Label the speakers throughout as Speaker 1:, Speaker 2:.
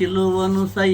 Speaker 1: ಶಿಲುವನು ಸೈ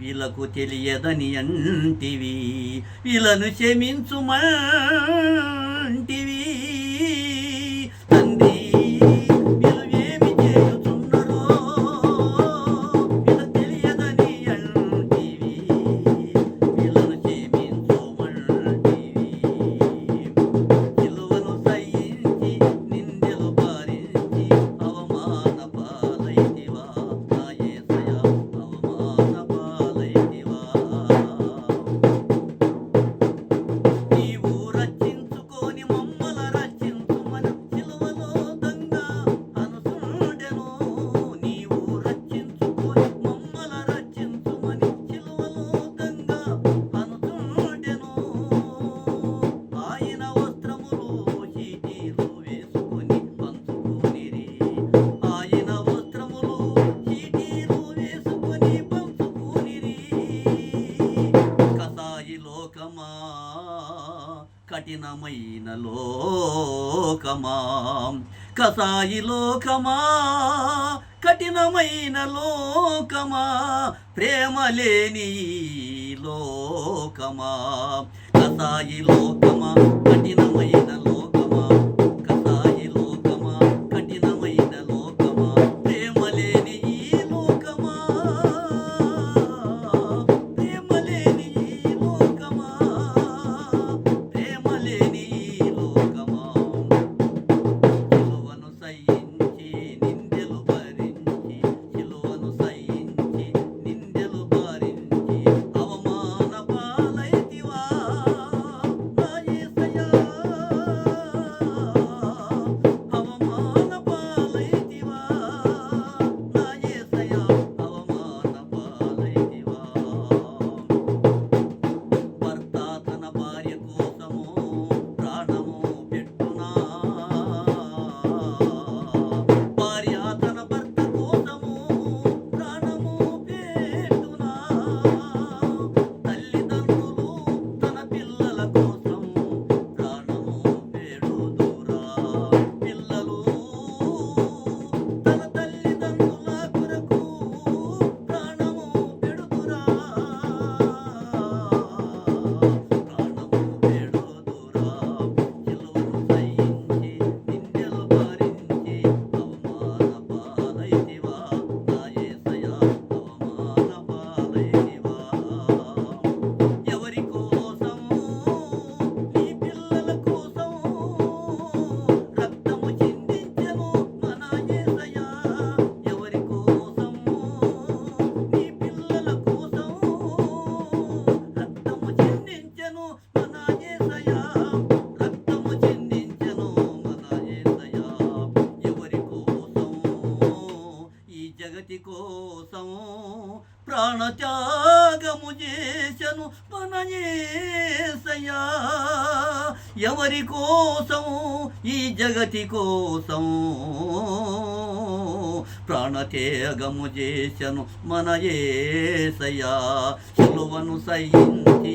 Speaker 1: వీళ్ళకు తెలియదని అంటివి. వీళ్ళను క్షమించుమంటివి. కఠినమైన లోకమా? కసాయి లోకమా? కఠినమైన లోకమా? ప్రేమ లేని లోకమా? కసాయి లోకమా? కఠినమైన లోకమా జగతి కోసం ప్రాణత్యాగము చేశను మన ఎవరి కోసం ఈ జగతి కోసం ప్రాణత్యాగము చేశను మన యేసయ్యా సులువను సయించి